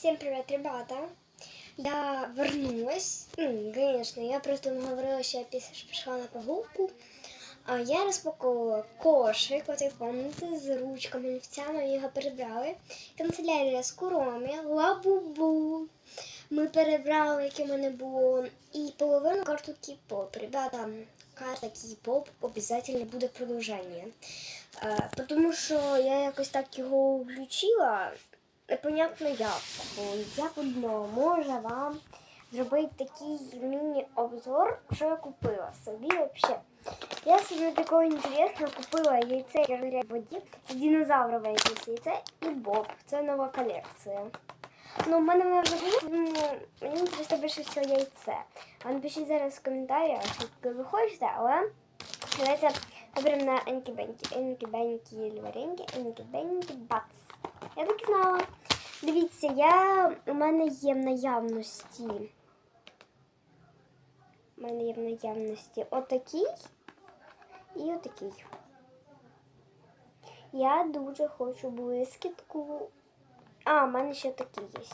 Всем привет, ребята! Я вернулась. Ну, конечно, я просто говорила, що я пішла на прогулку. А я розпаковувала кошик, от як пам'ятаєте, з ручками, олівцями, його перебрали. Канцелярія з куромі, лабубу. Ми перебрали, яке в мене було. І половину карту Кіп-поп. Ребята, карта Кіп-поп обов'язково буде продовження. Е, тому що я якось так його включила. Непонятно як. Я подумала, може вам зробити такий міні-обзор, що я купила собі взагалі. Я собі такого інтересного купила яйце в воді. Це динозаврове якесь яйце і боб. Це нова колекція. Ну, в мене воно вже було, ну, мені інтересно більше всього яйце. А напишіть зараз в коментарях, як ви хочете, але давайте виберемо на енкі-бенкі. Енкі-бенкі льваренькі, енкі-бенкі бац. Я так знала. Дивіться, я, у мене є в наявності. У мене є в наявності отакий і отакий. Я дуже хочу блискітку. А, в мене ще такий є.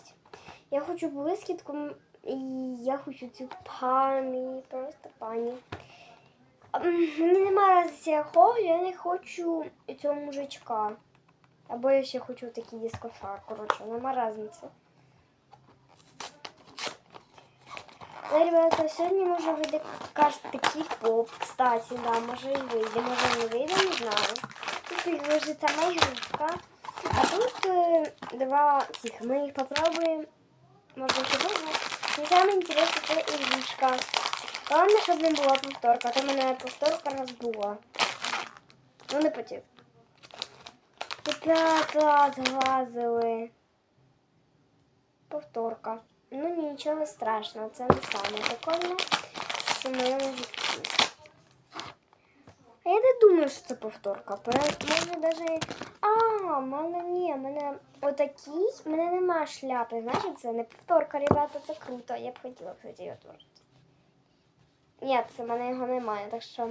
Я хочу блискітку і я хочу цю пані, просто пані. Мені немає якого, я не хочу цього мужичка. Або я ще хочу такий дискошар, коротше, нема різниці. Але, ребята, сьогодні може вийде каш такий поп, кстати, да, може і вийде, може не вийде, не знаю. Тут лежить сама ігрушка, а тут е, два цих, ми їх попробуємо. Ще довго. І саме інтересне це ігрушка. Головне, щоб не була повторка, то в мене повторка раз була. Ну не Ребята, зглазили. Повторка. Ну нічого страшного, це не саме прикольне, що в житті. А я не думаю, що це повторка. Може навіть. А, мене ні, мене отакий, мене нема шляпи. Значить, це не повторка, ребята, це круто. Я б хотіла, кстати, його теж. Ні, це в мене його немає, так що.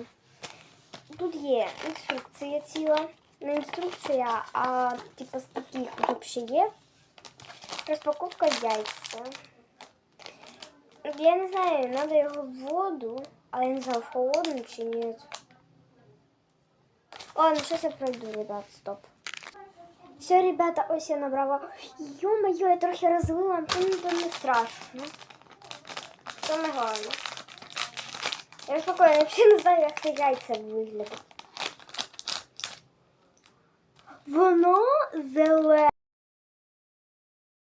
Тут є інструкція ціла. Не інструкція, а типу з таких є. Розпаковка яйця. Я не знаю, треба його в воду, але я не знаю, в холодну чи ні. Ладно, сейчас я пройду, ребят, стоп. Все, ребята, ось я набрала. Ё-моё, я трохи розлила, то не, то не страшно. Це не гарно. Я спокійно, я взагалі не знаю, як це яйця виглядить. Воно зелене.